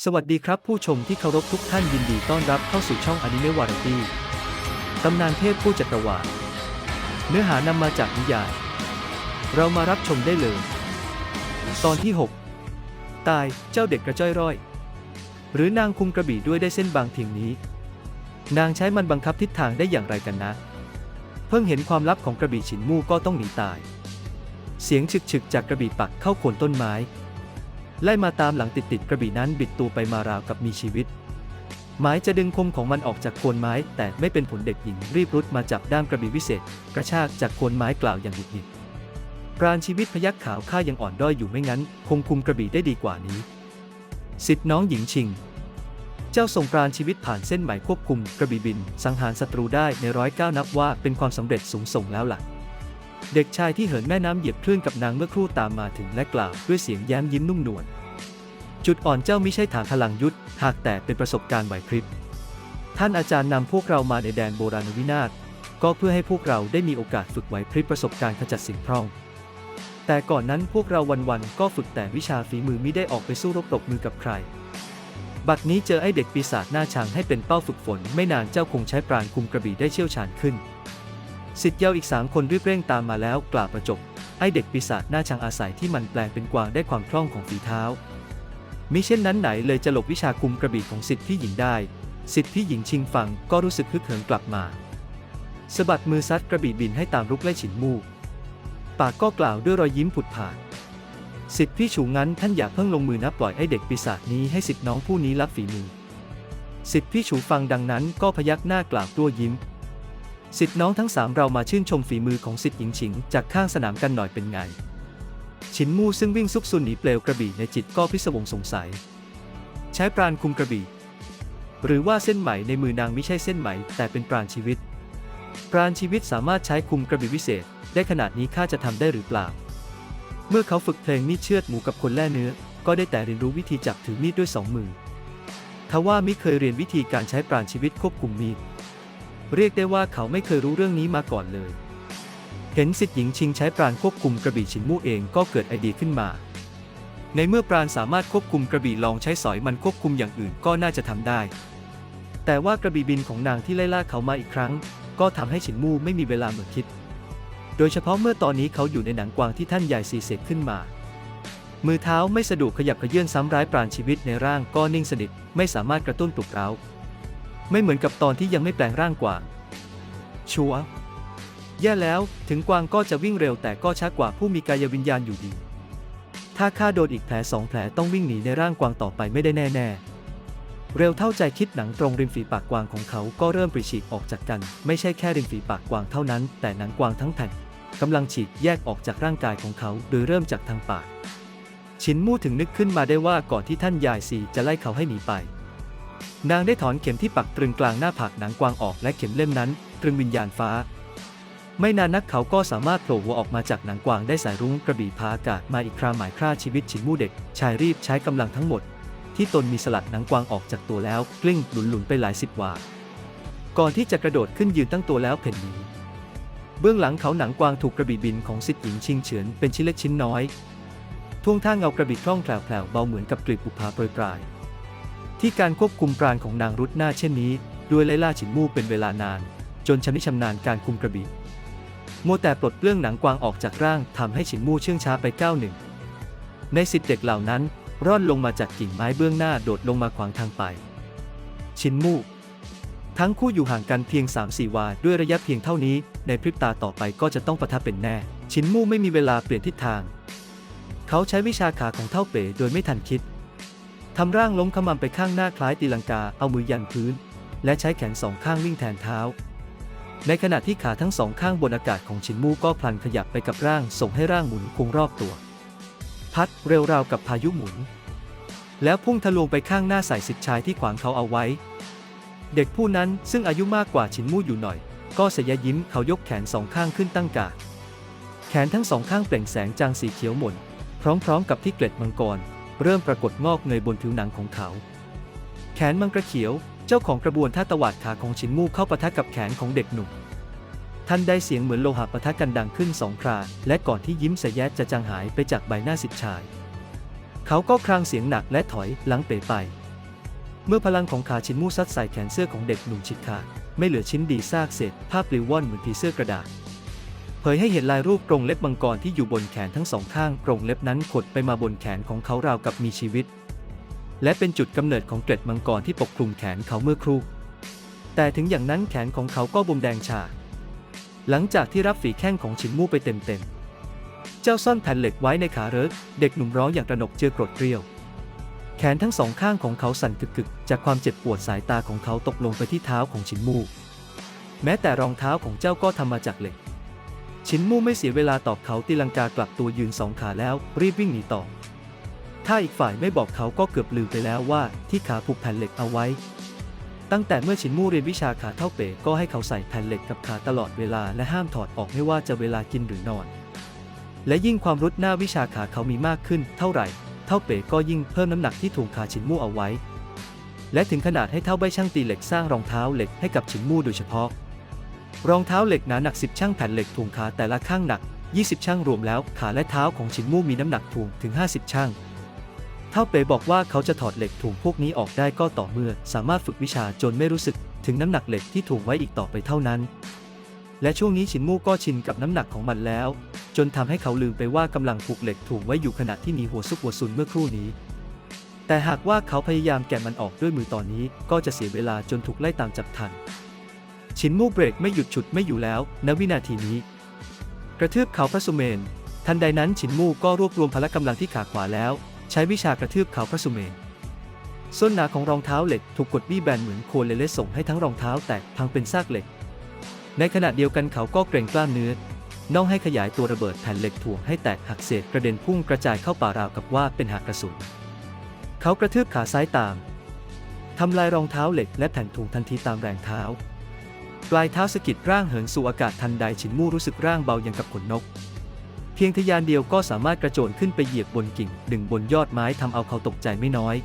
สวัสดีครับผู้ชมที่เคารพทุกท่านยินดีต้อนรับเข้าสู่ช่องอนิเมะวาไรตี้ตำนานเทพผู้จักรวาลเนื้อหานำมาจากนิยาย เรามารับชมได้เลย ตอนที่ 6 ตายเจ้าเด็กกระจ้อยร่อย หรือนางคุมกระบี่ด้วยได้เส้นบางเพียงนี้ นางใช้มันบังคับทิศทางได้อย่างไรกันนะ เพิ่งเห็นความลับของกระบี่ฉินมู่ก็ต้องหนีตาย เสียงฉึกๆจากกระบี่ปักเข้าโคนต้นไม้ ไล่มาตามหลังติดๆกระบี่นั้นบิดตัวไปมาราวกับมีชีวิตหมายจะดึงคมของมันออกจากโคนไม้แต่ไม่เป็นผลเด็กหญิงรีบรุดมาจับด้ามกระบี่วิเศษ กระชากจากโคนไม้กล่าวอย่างหงุดหงิดปราณชีวิตพยักขาวข้ายังอ่อนด้อยอยู่ไม่งั้น คงคุมกระบี่ได้ดีกว่านี้ สิทธิ์น้องหญิงชิง เจ้าส่งปราณชีวิตผ่านเส้นไหมควบคุมกระบี่บิน สังหารศัตรูได้ในร้อยเก้านับว่าเป็นความสำเร็จสูงส่งแล้วล่ะ เด็กชายที่เหินแม่น้ำเหยียบคลื่นกับนางเมื่อครู่ตามมาถึงและกล่าวด้วยเสียงแย้มยิ้มนุ่มนวลจุดอ่อนเจ้าไม่ใช่ฐานพลังยุทธหากแต่เป็นประสบการณ์ไหวพริบท่านอาจารย์นำพวกเรามาในแดนโบราณวินาศก็เพื่อให้พวกเราได้มีโอกาสฝึกไหวพริบประสบการณ์ขจัดสิ่งพร่อง แต่ก่อนนั้นพวกเราวันๆก็ฝึกแต่วิชาฝีมือมิได้ออกไปสู้รบตบมือกับใคร บัดนี้เจอไอ้เด็กปีศาจหน้าชังให้เป็นเป้าฝึกฝน ไม่นานเจ้าคงใช้ปราณคุมกระบี่ได้เชี่ยวชาญขึ้น สิทธิ์เยาวอีกสามคนรีบเร่งตามมาแล้วกล่าวประจบไอเด็กปีศาจหน้าชังอาศัยที่มันแปลงเป็นกวางได้ความคล่องของฝีเท้ามิเช่นนั้นไหนเลยจะหลบวิชาคุมกระบี่ของสิทธิ์พี่หญิงได้ สิทธิ์พี่หญิงชิงฟังก็รู้สึกฮึกเหิมกลับมาสะบัดมือซัดกระบี่บินให้ตามรุกไล่ฉินมู่ปากก็กล่าวด้วยรอยยิ้มผุดผ่านสิทธิ์พี่ฉูงั้นท่านอย่าเพิ่งลงมือนะปล่อยไอ้เด็กปีศาจนี้ให้สิทธิ์น้องผู้นี้รับฝีมือสิทธิ์พี่ฉูฟังดังนั้นก็พยักหน้ากล่าวตัวยิ้ม สิทธิน้องทั้งสามเรามาชื่นชมฝีมือของสิทธิหญิงฉิง จากข้างสนามกันหน่อยเป็นไง ฉินมู่ซึ่งวิ่งซุกซุนหนีเปลวกระบี่ในจิตก็พิศวงสงสัย ใช้ปราณคุมกระบี่ หรือว่าเส้นไหมในมือนางไม่ใช่เส้นไหม แต่เป็นปราณชีวิต ปราณชีวิตสามารถใช้คุมกระบี่วิเศษ ได้ขนาดนี้ข้าจะทำได้หรือเปล่า เมื่อเขาฝึกเพลงมีดเชือดหมูกับคนแล่เนื้อ ก็ได้แต่เรียนรู้วิธีจับถือมีดด้วยสองมือทว่ามิเคยเรียนวิธีการใช้ปราณชีวิตควบคุมมีด เรียกได้ว่าเขาไม่เคยรู้เรื่องนี้มาก่อนเลย เห็นสิทธิ์หญิงชิงใช้ปราณควบคุมกระบี่ฉินมู่เองก็เกิดไอเดียขึ้นมา ในเมื่อปราณสามารถควบคุมกระบี่ลองใช้สอยมันควบคุมอย่างอื่นก็น่าจะทำได้ แต่ว่ากระบี่บินของนางที่ไล่ล่าเขามาอีกครั้ง ก็ทำให้ฉินมู่ไม่มีเวลาเหมือนคิด โดยเฉพาะเมื่อตอนนี้เขาอยู่ในหนังกวางที่ท่านใหญ่สีเสกขึ้นมา มือเท้าไม่สะดวกขยับขยื่นซ้ำร้ายปราณชีวิตในร่างก็นิ่งสนิทไม่สามารถกระตุ้นปลุกเร้า ไม่เหมือนกับตอนที่ยังไม่แปลงร่างกวางชัวแย่แล้วถึงกวางก็จะวิ่งเร็วแต่ก็ช้ากว่าผู้มีกายวิญญาณอยู่ดี ถ้าข้าโดนอีกแผลสองแผลต้องวิ่งหนีในร่างกวางต่อไปไม่ได้แน่ๆเร็วเท่าใจคิดหนังตรงริมฝีปากกวางของเขาก็เริ่มปริฉีกออกจากกัน ไม่ใช่แค่ริมฝีปากกวางเท่านั้น แต่หนังกวางทั้งแผ่นกำลังฉีกแยกออกจากร่างกายของเขาโดยเริ่มจากทางปาก ชินมู่ถึงนึกขึ้นมาได้ว่าก่อนที่ท่านยายสีจะไล่เขาให้หนีไป นางได้ถอนเข็มที่ปักตรึงกลางหน้าผากหนังกวางออกและเข็มเล่มนั้น ตรึงวิญญาณฟ้า ไม่นานนักเขาก็สามารถโผล่หัวออกมาจากหนังกวางได้สายรุ้งกระบี่พาอากาศมาอีกคราหมายฆ่าชีวิตฉินมู่เด็ก ชายรีบใช้กำลังทั้งหมด ที่ตนมีสลัดหนังกวางออกจากตัวแล้วกลิ้งหลุนๆไปหลายสิบวาก่อนที่จะกระโดดขึ้นยืนตั้งตัวแล้วเพ่นหนีเบื้องหลังเขาหนังกวางถูกกระบี่บินของสิทธิ์หญิงชิงเฉินเป็นชิ้นเล็กชิ้นน้อยท่วงท่าเงากระบี่คล่องแคล่วๆเบาเหมือนกับกลีบบุพาโปรยปลาย ที่การควบคุมปราณของนางรุดหน้าเช่นนี้ ด้วยไล่ล่าฉินมู่เป็นเวลานาน จนชำนิชำนาญการคุมกระบี่มัวแต่ปลดเปลื้องหนังกวางออกจากร่างทำให้ฉินมู่เชื่องช้าไปก้าวหนึ่ง ในสิทธิเด็กเหล่านั้นร่อนลงมาจากกิ่งไม้เบื้องหน้าโดดลงมาขวางทางไป ชินมู่ ทั้งคู่อยู่ห่างกันเพียง 3-4 วา ด้วยระยะเพียงเท่านี้ ในพริบตาต่อไปก็จะต้องปะทะเป็นแน่ ชินมู่ไม่มีเวลาเปลี่ยนทิศทาง เขาใช้วิชาขาของเท่าเป๋โดยไม่ทันคิด ทำร่างล้มขมำไปข้างหน้าคล้ายตีลังกา เอามือยันพื้น และใช้แขนสองข้างวิ่งแทนเท้า ในขณะที่ขาทั้งสองข้างบนอากาศของชินมู่ก็พลันขยับไปกับร่างส่งให้ร่างหมุนคงรอบตัว พัดเร็วราวกับพายุหมุน แล้วพุ่งทะลวงไปข้างหน้าใส่สิทธิ์ชายที่ขวางเขาเอาไว้ เด็กผู้นั้นซึ่งอายุมากกว่าชินมู่อยู่หน่อย ก็เสยยิ้มเขายกแขนสองข้างขึ้นตั้งกาดแขนทั้งสองข้างเปล่งแสงจางสีเขียวหม่นพร้อมๆกับที่เกล็ดมังกร เริ่มปรากฏงอกเงยบนผิวหนังของเขา แขนมังกรเขียว เจ้าของกระบวนท่าตวาดขาของชินมู่เข้าปะทะกับแขนของเด็กหนุ่มท่านได้เสียงเหมือนโลหะปะทะกันดังขึ้นสองครา และก่อนที่ยิ้มสะแยะจะจางหายไปจากใบหน้าสิทธิ์ชาย เขาก็ครางเสียงหนักและถอยหลังเป๋ไป เมื่อพลังของขาชินมู่ซัดใส่แขนเสื้อของเด็กหนุ่มฉิดขาดไม่เหลือชิ้นดีซากเศษผ้าปลิวว่อนเหมือนผีเสื้อกระดาษ เผยให้เห็นลายรูปกรงเล็บมังกรที่อยู่บนแขนทั้งสองข้างกรงเล็บนั้นขดไปมาบนแขนของเขาราวกับมีชีวิต และเป็นจุดกำเนิดของเกล็ดมังกรที่ปกคลุมแขนเขาเมื่อครู่ แต่ถึงอย่างนั้นแขนของเขาก็บวมแดงฉาหลังจากที่รับฝีแข้งของฉินมู่ไปเต็มๆ เจ้าซ่อนแผ่นเหล็กไว้ในขาเริกเด็กหนุ่มร้องอย่างระหนกเจือกรดเกรี้ยว แขนทั้งสองข้างของเขาสั่นกึกๆ จากความเจ็บปวดสายตาของเขาตกลงไปที่เท้าของฉินมู่แม้แต่รองเท้าของเจ้าก็ทำมาจากเหล็ก ฉินมู่ไม่เสียเวลาตอบเขาตีลังกากลับตัวยืนสองขาแล้ว รีบวิ่งหนีต่อ ถ้าอีกฝ่ายไม่บอกเขาก็เกือบลืมไปแล้วว่าที่ขาผูกแผ่นเหล็กเอาไว้ ตั้งแต่เมื่อฉินมู่เรียนวิชาขาเท่าเป๋ก็ให้เขาใส่แผ่นเหล็กกับขาตลอดเวลาและห้ามถอดออกไม่ว่าจะเวลากินหรือนอน และยิ่งความรุดหน้าวิชาขาเขามีมากขึ้น เท่าไหร่ เท่าเป๋ก็ยิ่งเพิ่มน้ำหนักที่ถ่วงขาฉินมู่เอาไว้ และถึงขนาดให้เท่าใบช่างตีเหล็กสร้างรองเท้าเหล็กให้กับฉินมู่โดยเฉพาะ รองเท้าเหล็กหนาหนัก 10 ช่างแผ่นเหล็กถ่วงขาแต่ละข้างหนัก 20 ช่างรวมแล้ว ขาและเท้าของฉินมู่มีน้ำหนักถ่วงถึง 50 ช่าง เท่าเป๋บอกว่าเขาจะถอดเหล็กถ่วงพวกนี้ออกได้ก็ต่อเมื่อ สามารถฝึกวิชาจนไม่รู้สึกถึงน้ำหนักเหล็กที่ถ่วงไว้อีกต่อไปเท่านั้น และช่วงนี้ฉินมู่ก็ชินกับน้ำหนักของมันแล้ว จนทำให้เขาลืมไปว่ากำลังผูกเหล็กถ่วงไว้อยู่ขณะที่หนีหัวซุกหัวซุนเมื่อครู่นี้แต่หากว่าเขาพยายามแกะมันออกด้วยมือตอนนี้ก็จะเสียเวลาจนถูกไล่ตามจับทัน ชินมูเบรกไม่หยุดฉุดไม่อยู่แล้ว ณ วินาทีนี้ กระทืบเขาพระสุเมน ทันใดนั้นฉินมูก็รวบรวมพละกำลังที่ขาขวาแล้ว ใช้วิชากระทืบเขาพระสุเมน ส้นหนาของรองเท้าเหล็กถูกกดบี้แบนเหมือนโคเลเลส่งให้ทั้งรองเท้าแตกพังเป็นซากเหล็ก ในขณะเดียวกันเขาก็เกรงกล้ามเนื้อน้องให้ขยายตัวระเบิดแผ่นเหล็กถ่วงให้แตกหักเศษกระเด็นพุ่งกระจายเข้าป่าราวกับว่าเป็นหากกระสุน เขากระทืบขาซ้ายตามทำลายรองเท้าเหล็กและแผ่นถุงทันทีตามแรงเท้า ปลายเท้าสะกิดร่างเหินสู่อากาศทันใดฉินมู่รู้สึกร่างเบาอย่างกับขนนก เพียงทยานเดียวก็สามารถกระโจนขึ้นไปเหยียบบนกิ่ง ดึงบนยอดไม้ทำเอาเขาตกใจไม่น้อย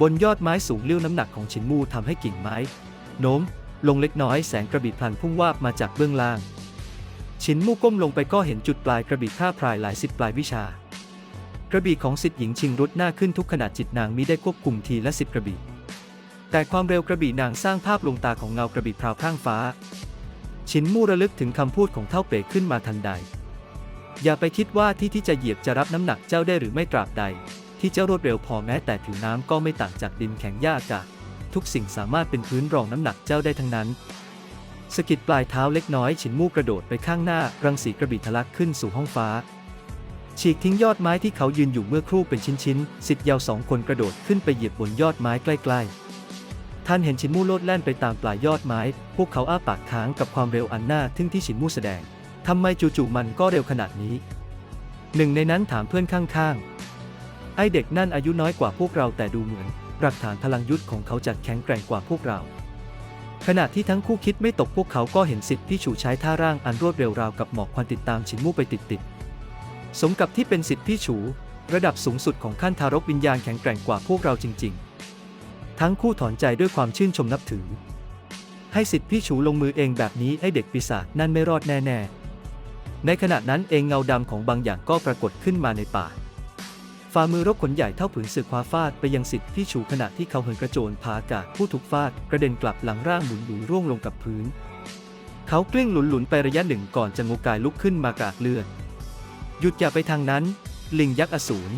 บนยอดไม้สูงเลี้ยวน้ำหนักของฉินมู่ทำให้กิ่งไม้โน้มลงเล็กน้อยแสงกระบี่พลันพุ่งวาบมาจากเบื้องล่างฉินมู่ก้มลงไปก็เห็นจุดปลายกระบี่ท่าพรายหลายสิบปลายวิชา กระบี่ของสิทธิหญิงชิงรุดหน้าขึ้นทุกขณะจิตนางมิได้ควบคุมทีละสิบกระบี่ แต่ความเร็วกระบี่นางสร้างภาพลวงตาของเงากระบี่พราวพร่างฟ้าฉินมู่ระลึกถึงคำพูดของเท่าเป๋ขึ้นมาทันใด อย่าไปคิดว่าที่ที่จะเหยียบจะรับน้ำหนักเจ้าได้หรือไม่ตราบใด ที่เจ้ารวดเร็วพอแม้แต่ผิวน้ำก็ไม่ต่างจากดินแข็งหญ้าอากาศทุกสิ่งสามารถเป็นพื้นรองน้ำหนักเจ้าได้ทั้งนั้นสกิดปลายเท้าเล็กน้อยฉินมู่กระโดดไปข้างหน้า รังสีกระบี่ทะลักขึ้นสู่ห้องฟ้า ฉีกทิ้งยอดไม้ที่เขายืนอยู่เมื่อครู่เป็นชิ้นๆสิทธิ์ยาวสองคนกระโดดขึ้นไปเหยียบบนยอดไม้ใกล้ ๆ ท่านเห็นฉินมู่โลดแล่นไปตามปลายยอดไม้ พวกเขาอ้าปากค้างกับความเร็วอันน่าทึ่งที่ฉินมู่แสดง ทำไมจู่ๆมันก็เร็วขนาดนี้ หนึ่งในนั้นถามเพื่อนข้างๆ ไอเด็กนั่นอายุน้อยกว่าพวกเราแต่ดูเหมือน หลักฐานพลังยุทธ์ของเขาจัดแข็งแกร่งกว่าพวกเรา ขณะที่ทั้งคู่คิดไม่ตกพวกเขาก็เห็นสิทธิ์พี่ฉูใช้ท่าร่างอันรวดเร็วราวกับหมอกควันติดตามฉินมู่ไปติดๆ สมกับที่เป็นสิทธิ์พี่ฉู ระดับสูงสุดของขั้นทารกวิญญาณแข็งแกร่งกว่าพวกเราจริง ๆ ทั้งคู่ถอนใจด้วยความชื่นชมนับถือ ให้สิทธิ์พี่ฉูลงมือเองแบบนี้ไอเด็กปีศาจนั่นไม่รอดแน่ๆ ในขณะนั้นเองเงาดำของบางอย่างก็ปรากฏขึ้นมาในป่าฝ่ามือรบขนใหญ่เท่าผืนสึกคว้าฟาดไปยังสิทธิ์พี่ฉูขณะที่เขาเหินกระโจนผากาศผู้ถูกฟาดกระเด็นกลับหลังร่างหมุนหมุนร่วงลงกับพื้น เขากลิ้งหลุนหลุนไประยะหนึ่งก่อนจะงูกายลุกขึ้นมากากเลือด หยุดอย่าไปทางนั้น ลิงยักษ์อสูร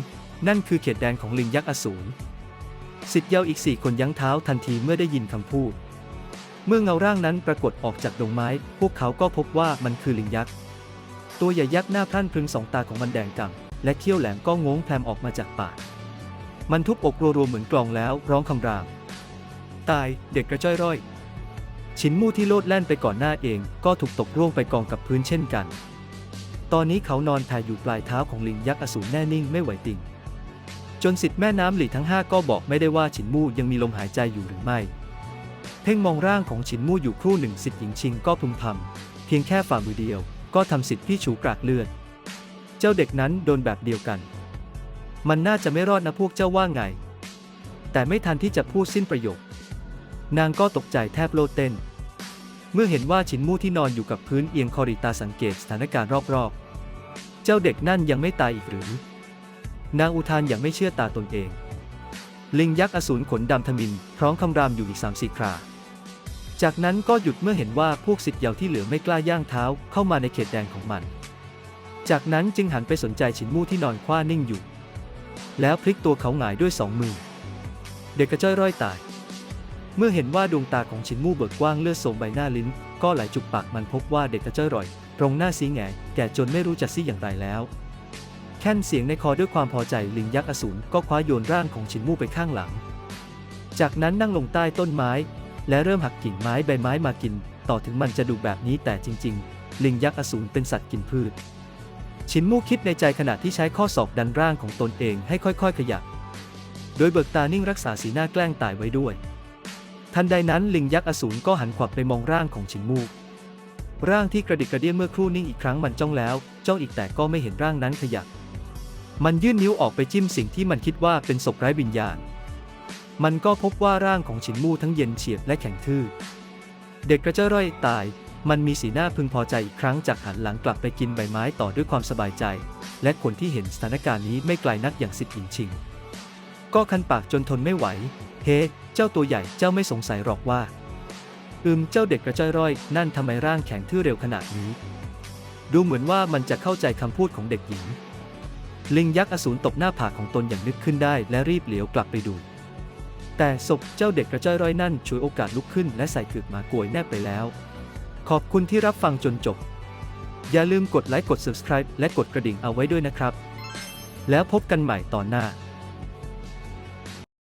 นั่นคือเขตแดนของลิงยักษ์อสูร สิทธิ์เยาวอีกสี่คนยั้งเท้าทันทีเมื่อได้ยินคำพูด เมื่อเงาร่างนั้นปรากฏออกจากดงไม้ พวกเขาก็พบว่ามันคือลิงยักษ์ ตัวใหญ่ยักษ์หน้าพรั่นพรึงสองตาของมันแดงกำและเขี้ยวแหลมก็งงแพลมออกมาจากปาก มันทุบอกรัวๆเหมือนกลองแล้วร้องคำราม ตายเด็กกระจ้อยร่อย ชิ้นมู่ที่โลดแล่นไปก่อนหน้าเองก็ถูกตกร่วงไปกองกับพื้นเช่นกัน ตอนนี้เขานอนแผ่อยู่ปลายเท้าของลิงยักษ์อสูรแน่นิ่งไม่ไหวติง จนสิทธิ์แม่น้ำหลี่ทั้งห้าก็บอกไม่ได้ว่าฉินมู่ยังมีลมหายใจอยู่หรือไม่ เพ่งมองร่างของฉินมู่อยู่ครู่หนึ่งสิทธิ์หญิงชิงก็พึมพำเพียงแค่ฝ่ามือเดียว ก็ทำสิทธิ์พี่ฉูกรากเลือด เจ้าเด็กนั้นโดนแบบเดียวกัน มันน่าจะไม่รอดนะพวกเจ้าว่าไง แต่ไม่ทันที่จะพูดสิ้นประโยค นางก็ตกใจแทบโลดเต้น เมื่อเห็นว่าฉินมู่ที่นอนอยู่กับพื้นเอียงคอริตาสังเกตสถานการณ์รอบๆ เจ้าเด็กนั่นยังไม่ตายอีกหรือ นางอุทานอย่างไม่เชื่อตาตนเอง ลิงยักษ์อสูรขนดำทมินพร้อมคำรามอยู่อีกสามสี่ครา จากนั้นก็หยุดเมื่อเห็นว่าพวกสิทธิ์เหยาที่เหลือไม่กล้าย่างเท้าเข้ามาในเขตแดนของมัน จากนั้นจึงหันไปสนใจฉินมู่ที่นอนคว้านิ่งอยู่ แล้วพลิกตัวเขาหงายด้วยสองมือ เด็กกระจ้อยร้อยตาย เมื่อเห็นว่าดวงตาของฉินมู่เบิกกว้างเลือดโสมใบหน้าลิ้น ก็ไหลจุกปากมันพบว่าเด็กกระจ้อยร่อย ตรงหน้าซีแงแก่จนไม่รู้จะซี่อย่างไรแล้ว แค่นเสียงในคอด้วยความพอใจลิงยักษ์อสูรก็คว้าโยนร่างของฉินมู่ไปข้างหลัง จากนั้นนั่งลงใต้ต้นไม้ และเริ่มหักกิ่งไม้ใบไม้มากิน ต่อถึงมันจะดูแบบนี้แต่จริง ๆ ลิงยักษ์อสูรเป็นสัตว์กินพืช ชินมู่คิดในใจขณะที่ใช้ข้อศอกดันร่างของตนเองให้ค่อยๆ ขยับ โดยเบิกตานิ่งรักษาสีหน้าแกล้งตายไว้ด้วย ทันใดนั้นลิงยักษ์อสูรก็หันขวับไปมองร่างของชินมู่ร่างที่กระดิกกระเดี้ยเมื่อครู่นิ่งอีกครั้งมันจ้องแล้วจ้องอีกแต่ก็ไม่เห็นร่างนั้นขยับ มันยื่นนิ้วออกไปจิ้มสิ่งที่มันคิดว่าเป็นศพไร้วิญญาณ มันก็พบว่าร่างของฉินมู่ทั้งเย็นเฉียบและแข็งทื่อ เด็กกระเจ้าร่อยตาย มันมีสีหน้าพึงพอใจอีกครั้งจากหันหลังกลับไปกินใบไม้ต่อด้วยความสบายใจ และคนที่เห็นสถานการณ์นี้ไม่ไกลนักอย่างสิทธิ์หญิงชิง ก็คันปากจนทนไม่ไหว เฮ้ เจ้าตัวใหญ่เจ้าไม่สงสัยหรอกว่า อืมเจ้าเด็กกระจ้อยร่อย นั่นทำไมร่างแข็งทื่อเร็วขนาดนี้ ดูเหมือนว่ามันจะเข้าใจคำพูดของเด็กหญิง ลิงยักษ์อสูรตบหน้าผากของตนอย่างนึกขึ้นได้และรีบเหลียวกลับไปดู แต่ศพเจ้าเด็กกระจ้อยร้อยนั่นช่วยโอกาสลุกขึ้นและใส่กึกหมากวยแนบไปแล้ว ขอบคุณที่รับฟังจนจบ อย่าลืมกดไลค์กด subscribe และกดกระดิ่งเอาไว้ด้วยนะครับ แล้วพบกันใหม่ตอนหน้า